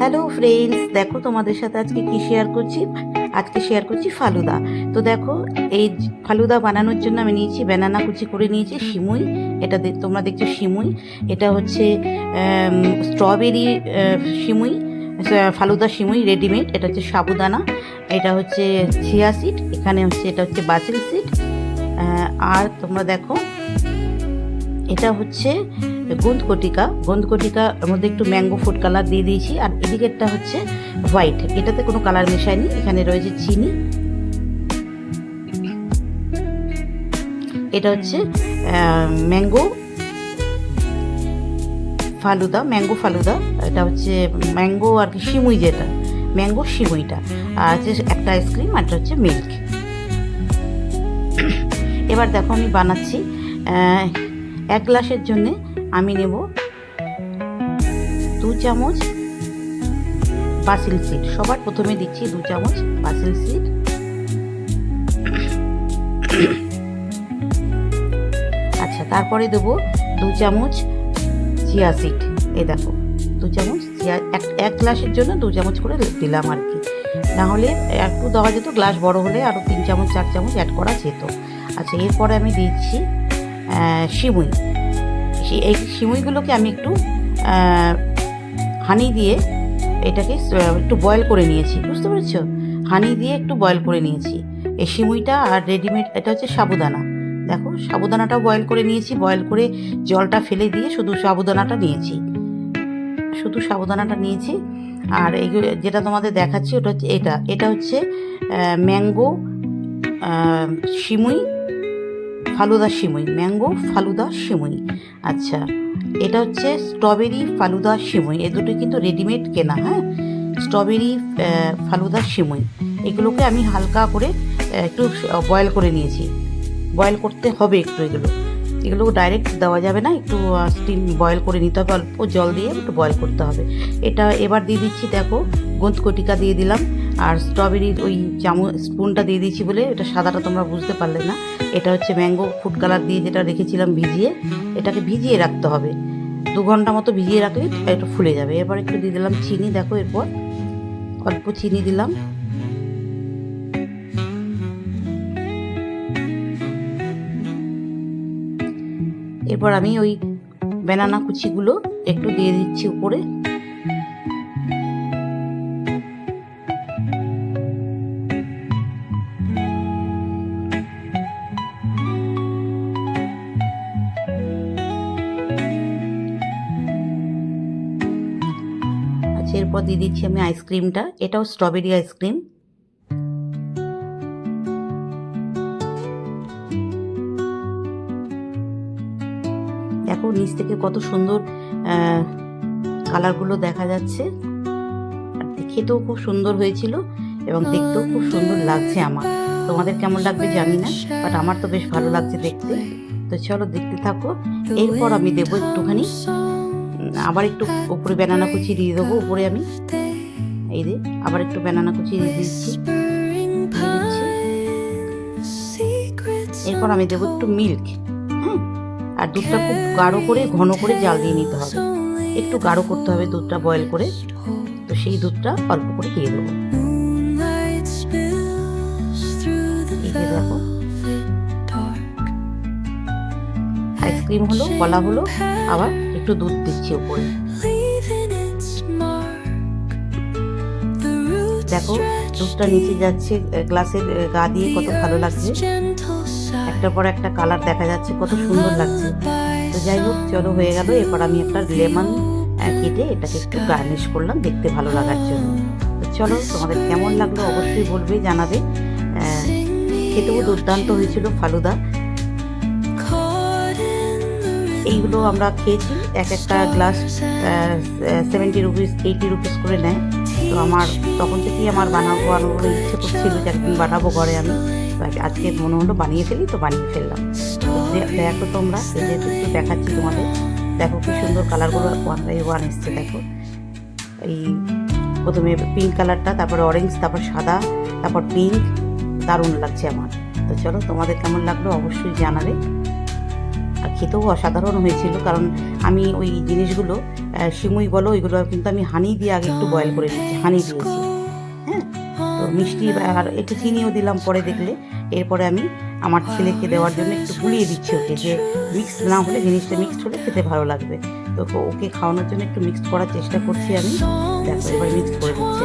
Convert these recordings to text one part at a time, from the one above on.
Hello friends দেখো, তোমাদের সাথে আজকে কি শেয়ার করছি? আজকে শেয়ার করছি ফালুদা। তো দেখো, এই ফালুদা বানানোর জন্য আমি নিয়েছি ব্যানানা কুচি করে নিয়েছি সিমুই এটা তোমরা দেখছ সিমুই এটা হচ্ছে স্ট্রবেরি সিমুই ফালুদা সিমুই রেডিমেড এটা হচ্ছে সাবুদানা। এটা হচ্ছে চিয়া সিড এখানে হচ্ছে, এটা হচ্ছে বাসিল সিড আর তোমরা দেখো এটা হচ্ছে গোন্দকটিকা গোন্দকটিকার মধ্যে একটু ম্যাঙ্গো ফুড কালার দিয়ে দিয়েছি আর এদিকেরটা হচ্ছে হোয়াইট। এটাতে কোনো কালার মেশায়নি, এখানে রয়েছে চিনি। এটা হচ্ছে ম্যাঙ্গো ফালুদা ম্যাঙ্গো ফালুদা। এটা হচ্ছে ম্যাঙ্গো আর কি সিমুই যেটা, ম্যাঙ্গো সিমুইটা। আর হচ্ছে একটা আইসক্রিম আর হচ্ছে মিল্ক। এবার দেখো আমি বানাচ্ছি এক গ্লাসের জন্যে আমি নেব দু চামচ বাসিল সিড সবার প্রথমে দিচ্ছি দু চামচ বাসিল সিড আচ্ছা তারপরে দেবো দু চামচ চিয়া সিড এই দেখো, দু চামচ চিয়া এক এক গ্লাসের জন্য দু চামচ করে দিলাম আর কি। নাহলে একটু দেওয়া যেত, গ্লাস বড় হলে আরও তিন চামচ, চার চামচ অ্যাড করা যেত। আচ্ছা এরপরে আমি দিচ্ছি সিমুই সে- এই সিমুইগুলোকে আমি একটু হানি দিয়ে এটাকে একটু বয়েল করে নিয়েছি। বুঝতে পেরেছ? হানি দিয়ে একটু বয়েল করে নিয়েছি। এই সিমুইটা আর রেডিমেড এটা হচ্ছে সাবুদানা। দেখো সাবুদানাটা বয়েল করে নিয়েছি। বয়েল করে জলটা ফেলে দিয়ে শুধু সাবুদানাটা নিয়েছি। শুধু সাবুদানাটা নিয়েছি। আর এই যেটা তোমাদের দেখাচ্ছি, ওটা হচ্ছে এটা। এটা হচ্ছে ম্যাঙ্গো সিমুই ফালুদা সিমুই, ম্যাঙ্গো ফালুদা সিমুই। আচ্ছা এটা হচ্ছে স্ট্রবেরি ফালুদা সিমুই। এ দুটো কিন্তু রেডিমেড কেনা হ্যাঁ? স্ট্রবেরি ফালুদা সিমুই। এগুলোকে আমি হালকা করে একটু বয়েল করে নিয়েছি। বয়েল করতে হবে একটু এগুলো। এগুলো ডাইরেক্ট দেওয়া যাবে না, একটু স্টিম বয়েল করে নিতে হবে, অল্প জল দিয়ে একটু বয়েল করতে হবে। এটা এবার দিয়ে দিচ্ছি, দেখো গোন্দকটিকা দিয়ে দিলাম। আর স্ট্রবেরির ওই চামচ স্পুনটা দিয়ে দিয়েছি বলে, এটা সাদাটা তোমরা বুঝতে পারলে না। এটা হচ্ছে ম্যাঙ্গো ফুড কালার দিয়ে যেটা রেখেছিলাম ভিজিয়ে, এটাকে ভিজিয়ে রাখতে হবে। দু ঘণ্টা মতো ভিজিয়ে রাখলে একটু ফুলে যাবে। এরপর একটু দিয়ে দিলাম চিনি, দেখো এরপর। অল্প চিনি দিলাম। এরপর আমি ওই ব্যানানা কুচিগুলো একটু দিয়ে দিচ্ছি উপরে। এরপর দিয়ে দিচ্ছি আমি আইসক্রিমটা এটাও স্ট্রবেরি আইসক্রিম দেখো, নিচ থেকে কত সুন্দর কালারগুলো দেখা যাচ্ছে। খেতেও খুব সুন্দর হয়েছিল এবং দেখতেও খুব সুন্দর লাগছে আমার। তোমাদের কেমন লাগবে জানি না বাট আমার তো বেশ ভালো লাগছে দেখতে। তো চলো দেখতে থাকো। এরপর আমি দেবো একটুখানি আবার একটু উপরে ব্যানানা কুচি দিয়ে দেবো, উপরে আমি এই যে আবার একটু ব্যানানা কুচি দিয়ে দিচ্ছি। দিয়ে এরপর আমি দেবো একটু মিল্ক আর দুধটা খুব গাঢ় করে, ঘন করে জাল দিয়ে নিতে হবে। একটু গাঢ় করতে হবে দুধটা বয়েল করে। তো সেই দুধটা অল্প করে দিয়ে দেবো। আইসক্রিম হলো, কলা হলো, আবার একটু দুধ দিচ্ছি উপরে। দেখো, দুধটা নিচে যাচ্ছে গ্লাসের গা দিয়ে কত ভালো লাগছে। একটার পর একটা কালার দেখা যাচ্ছে, কত সুন্দর লাগছে। তো যাই হোক, চলো হয়ে গেল। এরপর আমি একটা লেমন কেটে এটাকে একটু গার্নিশ করলাম, দেখতে ভালো লাগার জন্য। তো চলো, তোমাদের কেমন লাগল অবশ্যই বলবে, জানাবে। খেতেও দুর্দান্ত হয়েছিল ফালুদা। এইগুলো আমরা খেয়েছি। এক একটা glass seventy rupees eighty rupees করে নেয়। তো আমার তখন থেকেই আমার বানাবো বানাবো ইচ্ছে করছিল যে একদিন বানাবো ঘরে আমি। আজকে মনে হলো বানিয়ে ফেলি, তো বানিয়ে ফেললাম। দেখো তোমরা একটু দেখাচ্ছি তোমাদের। দেখো কি সুন্দর কালারগুলো ওয়ান বাই ওয়ান এসছে, দেখো। এই প্রথমে পিঙ্ক কালারটা তারপর অরেঞ্জ তারপর সাদা, তারপর পিঙ্ক দারুণ লাগছে আমার। তো চলো, তোমাদের কেমন লাগল অবশ্যই জানাবে। খেতেও অসাধারণ হয়েছিল, কারণ আমি ওই জিনিসগুলো সিমুই বলো, ওইগুলো কিন্তু আমি হানি দিয়ে আগে একটু বয়েল করে দিচ্ছি হানি দিয়েছি। হ্যাঁ? তো মিষ্টি আর একটু চিনিও দিলাম পরে দেখলে, এরপরে আমি আমার ছেলেকে দেওয়ার জন্য একটু গুলিয়ে দিচ্ছি ওকে, যে মিক্স না হলে জিনিসটা মিক্সড হলে খেতে ভালো লাগবে। তো ওকে খাওয়ানোর জন্য একটু মিক্সড করার চেষ্টা করছি আমি। দেখো, এবার মিক্সড করে দিচ্ছি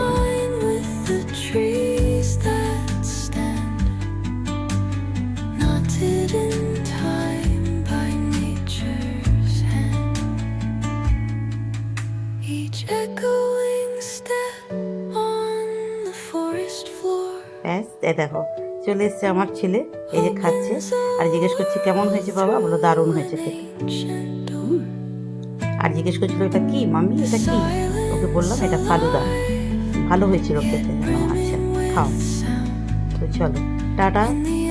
ব্যাস এই দেখো, চলে এসছে আমার ছেলে, এই যে খাচ্ছে। আর জিজ্ঞেস করছি, কেমন হয়েছে বাবা? বলো, দারুণ হয়েছে খেতে। আর জিজ্ঞেস করছিল, এটা কি? মাম্মি, এটা কি? ওকে বললাম, এটা ফালুদা ভালো হয়েছিল খেতে। আচ্ছা খাও। তো চলো, টাটা।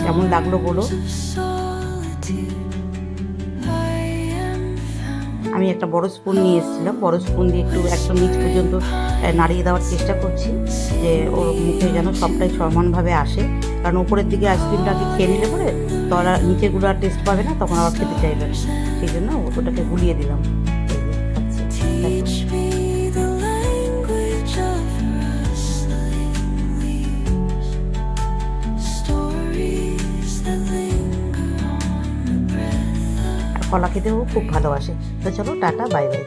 কেমন লাগল বলো? আমি একটা বড় স্পুন নিয়ে এসেছিলাম। বড় স্পুন দিয়ে একটু একটা নিচ পর্যন্ত নাড়িয়ে দেওয়ার চেষ্টা করছি যে ওর মুখে যেন সবটাই সমানভাবে আসে। কারণ উপরের দিকে আইসক্রিমটাকে খেয়ে নিলে পরে তলা নিচেগুলো আর টেস্ট পাবে না, তখন আবার খেতে চাইবে না। সেই জন্য ওটাকে গুলিয়ে দিলাম। খাচ্ছে। কলা খেতেও খুব ভালোবাসে। তো চলো টাটা বাই বাই।